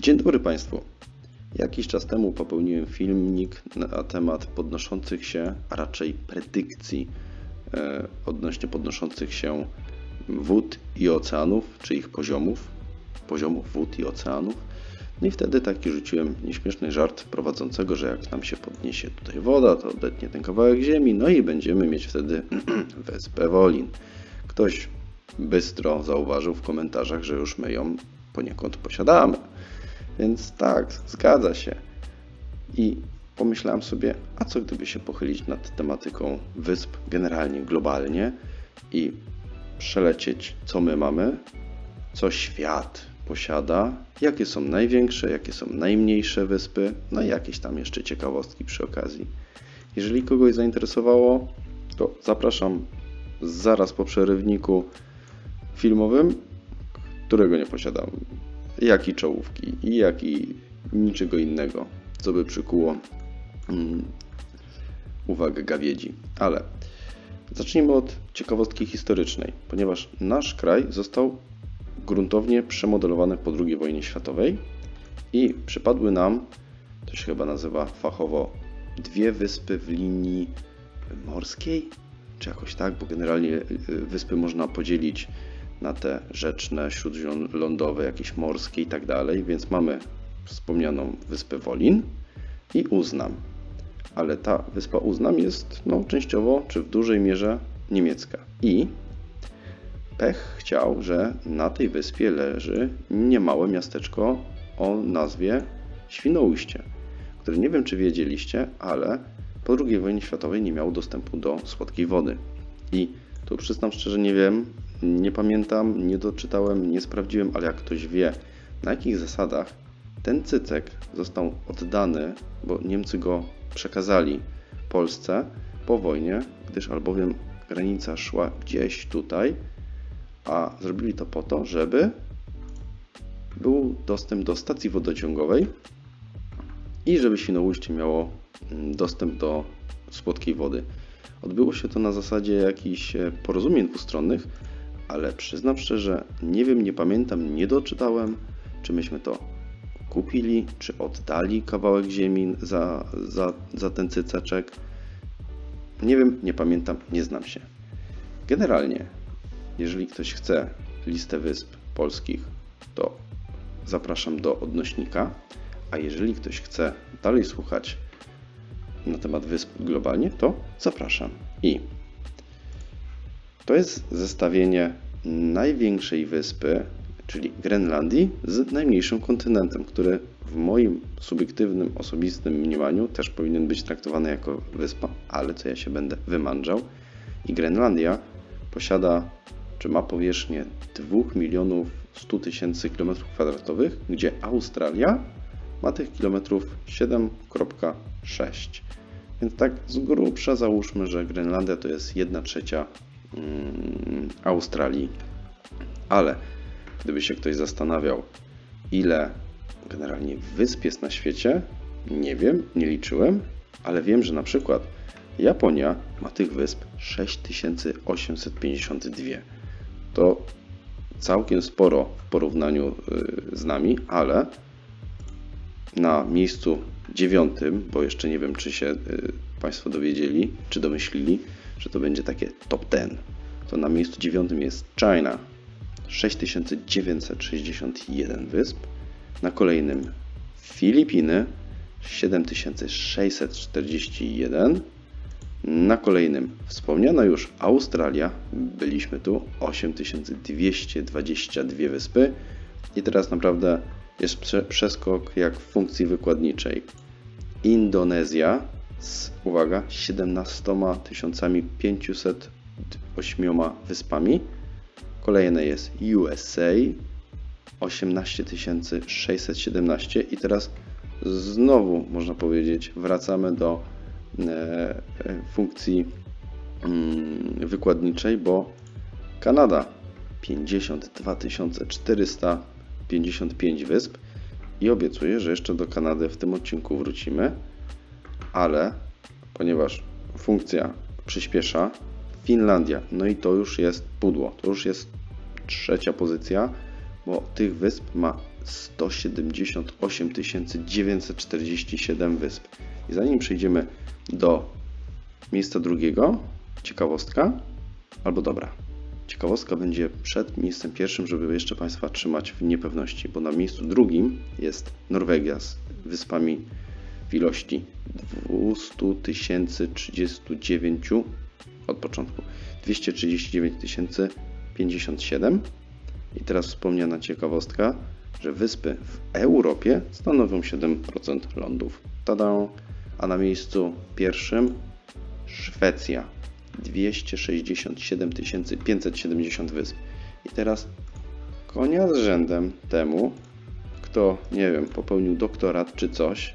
Dzień dobry Państwu. Jakiś czas temu popełniłem filmik na temat podnoszących się, a raczej predykcji e, odnośnie podnoszących się wód i oceanów, czy ich poziomów, poziomów wód i oceanów. No i wtedy taki rzuciłem nieśmieszny żart prowadzącego, że jak nam się podniesie tutaj woda, to odetnie ten kawałek ziemi, no i będziemy mieć wtedy wyspę Wolin. Ktoś bystro zauważył w komentarzach, że już my ją poniekąd posiadamy. Więc tak, zgadza się. I pomyślałem sobie, a co gdyby się pochylić nad tematyką wysp generalnie, globalnie i przelecieć, co my mamy, co świat posiada, jakie są największe, jakie są najmniejsze wyspy, no i jakieś tam jeszcze ciekawostki przy okazji. Jeżeli kogoś zainteresowało, to zapraszam zaraz po przerywniku filmowym, którego nie posiadam jak i czołówki, jak i niczego innego, co by przykuło mm, uwagę gawiedzi. Ale zacznijmy od ciekawostki historycznej, ponieważ nasz kraj został gruntownie przemodelowany po II wojnie światowej i przypadły nam, to się chyba nazywa fachowo, dwie wyspy w linii morskiej, czy jakoś tak, bo generalnie y, wyspy można podzielić na te rzeczne, śródlądowe, jakieś morskie i tak dalej, więc mamy wspomnianą wyspę Wolin i Uznam. Ale ta wyspa Uznam jest no, częściowo, czy w dużej mierze niemiecka. I pech chciał, że na tej wyspie leży niemałe miasteczko o nazwie Świnoujście, które nie wiem, czy wiedzieliście, ale po II wojnie światowej nie miało dostępu do słodkiej wody. I tu przyznam szczerze, nie wiem, nie pamiętam, nie doczytałem, nie sprawdziłem, ale jak ktoś wie, na jakich zasadach ten cycek został oddany, bo Niemcy go przekazali Polsce po wojnie, gdyż albowiem granica szła gdzieś tutaj, a zrobili to po to, żeby był dostęp do stacji wodociągowej i żeby Świnoujście miało mm, dostęp do słodkiej wody. Odbyło się to na zasadzie jakichś e, porozumień dwustronnych, ale przyznam szczerze, nie wiem, nie pamiętam, nie doczytałem, czy myśmy to kupili, czy oddali kawałek ziemi za, za, za ten cycaczek. Nie wiem, nie pamiętam, nie znam się. Generalnie, jeżeli ktoś chce listę wysp polskich, to zapraszam do odnośnika, a jeżeli ktoś chce dalej słuchać na temat wysp globalnie, to zapraszam. I to jest zestawienie największej wyspy, czyli Grenlandii, z najmniejszym kontynentem, który w moim subiektywnym, osobistym mniemaniu też powinien być traktowany jako wyspa, ale co ja się będę wymądrzał. I Grenlandia posiada, czy ma powierzchnię 2 milionów 100 tysięcy km2, gdzie Australia ma tych kilometrów 7,6. Więc tak z grubsza załóżmy, że Grenlandia to jest 1 trzecia mm, Australii. Ale gdyby się ktoś zastanawiał, ile generalnie wysp jest na świecie, nie wiem, nie liczyłem, ale wiem, że na przykład Japonia ma tych wysp 6852. To całkiem sporo w porównaniu y, z nami, ale na miejscu dziewiątym, bo jeszcze nie wiem, czy się y, Państwo dowiedzieli, czy domyślili, że to będzie takie top 10. To na miejscu dziewiątym jest China, 6961 wysp. Na kolejnym Filipiny, 7641. Na kolejnym wspomniana już Australia, byliśmy tu, 8222 wyspy. I teraz naprawdę jest przeskok jak w funkcji wykładniczej. Indonezja z, uwaga, 17 508 wyspami. Kolejne jest USA 18 617 i teraz znowu można powiedzieć wracamy do e, e, funkcji mm, wykładniczej, bo Kanada 52 400 55 wysp i obiecuję, że jeszcze do Kanady w tym odcinku wrócimy, ale ponieważ funkcja przyspiesza, Finlandia, no i to już jest pudło, to już jest trzecia pozycja, bo tych wysp ma 178 947 wysp. I zanim przejdziemy do miejsca drugiego, ciekawostka, albo dobra, ciekawostka będzie przed miejscem pierwszym, żeby jeszcze Państwa trzymać w niepewności, bo na miejscu drugim jest Norwegia z wyspami w ilości 200 039 od początku 239 057 i teraz wspomniana ciekawostka, że wyspy w Europie stanowią 7% lądów. Tada! A na miejscu pierwszym Szwecja 267 570 wysp. I teraz konia z rzędem temu, kto, nie wiem, popełnił doktorat czy coś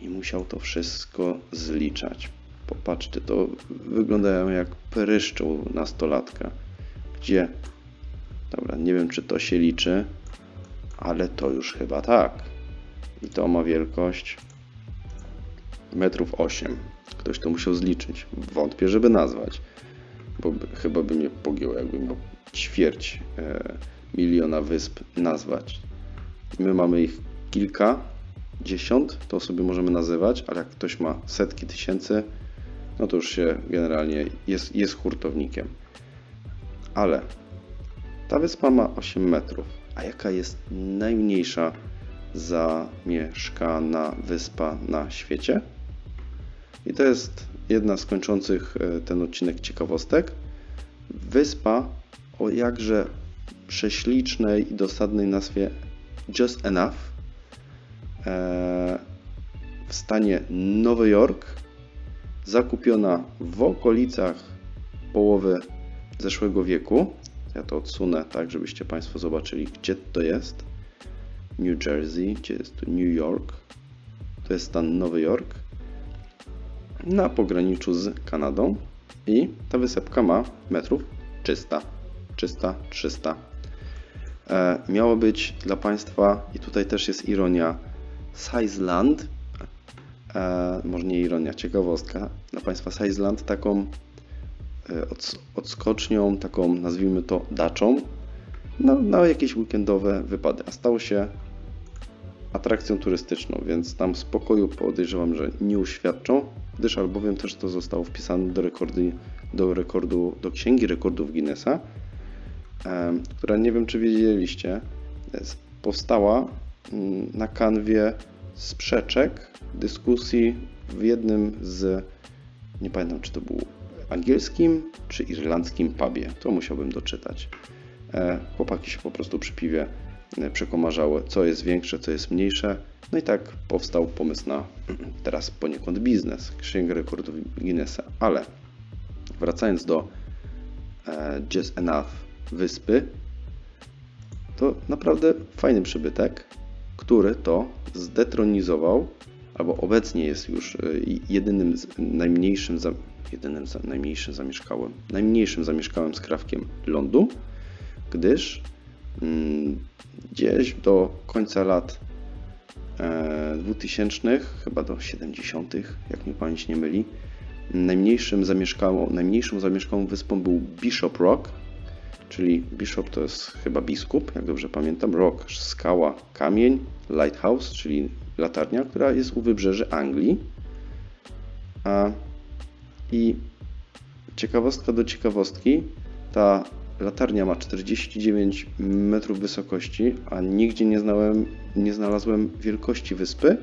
i musiał to wszystko zliczać. Popatrzcie, to wyglądają jak pryszczoł nastolatka, gdzie, dobra, nie wiem czy to się liczy, ale to już chyba tak. I to ma wielkość metrów 8. Ktoś to musiał zliczyć. Wątpię, żeby nazwać, bo by, chyba by mnie pogięło, jakbym miał ćwierć e, miliona wysp nazwać. My mamy ich kilka, dziesiąt, to sobie możemy nazywać, ale jak ktoś ma setki tysięcy, no to już się generalnie jest, jest hurtownikiem. Ale ta wyspa ma 8 metrów. A jaka jest najmniejsza zamieszkana wyspa na świecie? I to jest jedna z kończących e, ten odcinek ciekawostek. Wyspa o jakże prześlicznej i dosadnej nazwie Just Enough e, w stanie Nowy Jork, zakupiona w okolicach połowy zeszłego wieku. Ja to odsunę tak, żebyście Państwo zobaczyli, gdzie to jest. New Jersey, gdzie jest tu New York. To jest stan Nowy Jork na pograniczu z Kanadą i ta wysepka ma metrów 300, 300, 300. E, miało być dla Państwa, i tutaj też jest ironia, Sizeland, e, może nie ironia, ciekawostka, dla Państwa Sizeland taką e, od, odskocznią, taką nazwijmy to daczą na, na jakieś weekendowe wypady, a stało się atrakcją turystyczną, więc tam spokoju podejrzewam, że nie uświadczą, gdyż albowiem też to zostało wpisane do, rekordy, do rekordu, do Księgi Rekordów Guinnessa, która nie wiem czy wiedzieliście, powstała mm, na kanwie sprzeczek, dyskusji w jednym z, nie pamiętam czy to był angielskim czy irlandzkim pubie, to musiałbym doczytać. E, Chłopaki się po prostu przy piwie e, przekomarzały, co jest większe, co jest mniejsze. No i tak powstał pomysł na teraz poniekąd biznes, Księgę Rekordów Guinnessa. Ale wracając do e, Just Enough wyspy, to naprawdę fajny przybytek, który to zdetronizował, albo obecnie jest już e, jedynym najmniejszym, jedynym najmniejszym zamieszkałym, najmniejszym zamieszkałym skrawkiem lądu, gdyż mm, gdzieś do końca lat e, 2000, chyba do 70., jak mnie pamięć nie myli, najmniejszym zamieszkałą, najmniejszą zamieszkałą wyspą był Bishop Rock, czyli Bishop to jest chyba biskup, jak dobrze pamiętam, Rock, skała, kamień, Lighthouse, czyli latarnia, która jest u wybrzeży Anglii. A, I ciekawostka do ciekawostki, ta latarnia ma 49 metrów wysokości, a nigdzie nie, znałem, nie znalazłem wielkości wyspy.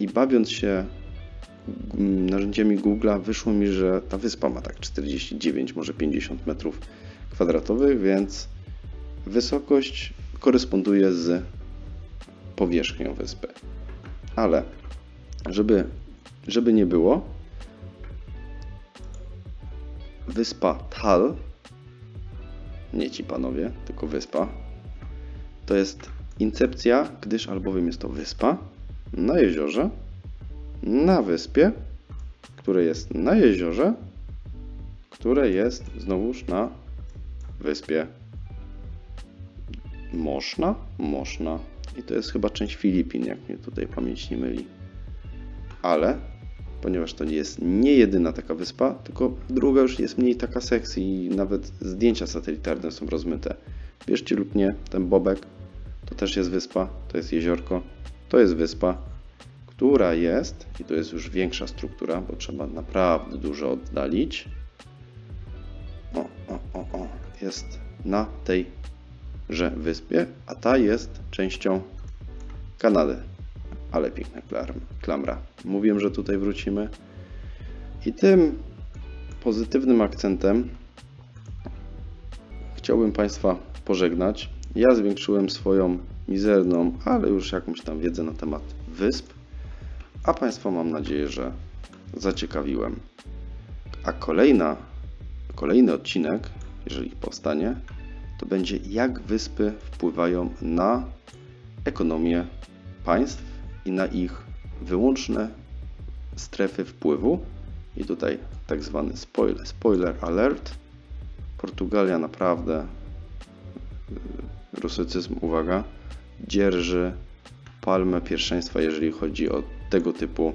I bawiąc się mm, narzędziami Google'a, wyszło mi, że ta wyspa ma tak 49, może 50 metrów kwadratowych, więc wysokość koresponduje z powierzchnią wyspy. Ale żeby, żeby nie było, wyspa Tal, nie ci panowie, tylko wyspa, to jest incepcja, gdyż albowiem jest to wyspa na jeziorze, na wyspie, które jest na jeziorze, które jest znowuż na wyspie. Można? Można. I to jest chyba część Filipin, jak mnie tutaj pamięć nie myli. Ale, ponieważ to nie jest nie jedyna taka wyspa, tylko druga już jest mniej taka sexy i nawet zdjęcia satelitarne są rozmyte. Wierzcie lub nie, ten bobek to też jest wyspa, to jest jeziorko, to jest wyspa, która jest, i to jest już większa struktura, bo trzeba naprawdę dużo oddalić. O, o, o, o, jest na tejże wyspie, a ta jest częścią Kanady. Ale piękna klamra. Mówiłem, że tutaj wrócimy. I tym pozytywnym akcentem chciałbym Państwa pożegnać. Ja zwiększyłem swoją mizerną, ale już jakąś tam wiedzę na temat wysp, a Państwa mam nadzieję, że zaciekawiłem. A kolejna, kolejny odcinek, jeżeli powstanie, to będzie jak wyspy wpływają na ekonomię państw i na ich wyłączne strefy wpływu. I tutaj tak zwany spoiler, spoiler alert. Portugalia naprawdę, y, rusycyzm, uwaga, dzierży palmę pierwszeństwa, jeżeli chodzi o tego typu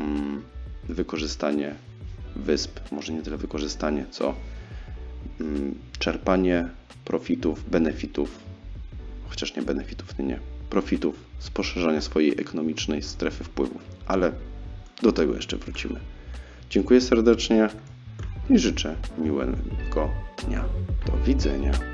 mm, wykorzystanie wysp. Może nie tyle wykorzystanie, co mm, czerpanie profitów, benefitów, chociaż nie benefitów, nie, nie, profitów z poszerzania swojej ekonomicznej strefy wpływów. Ale do tego jeszcze wrócimy. Dziękuję serdecznie i życzę miłego dnia. Do widzenia.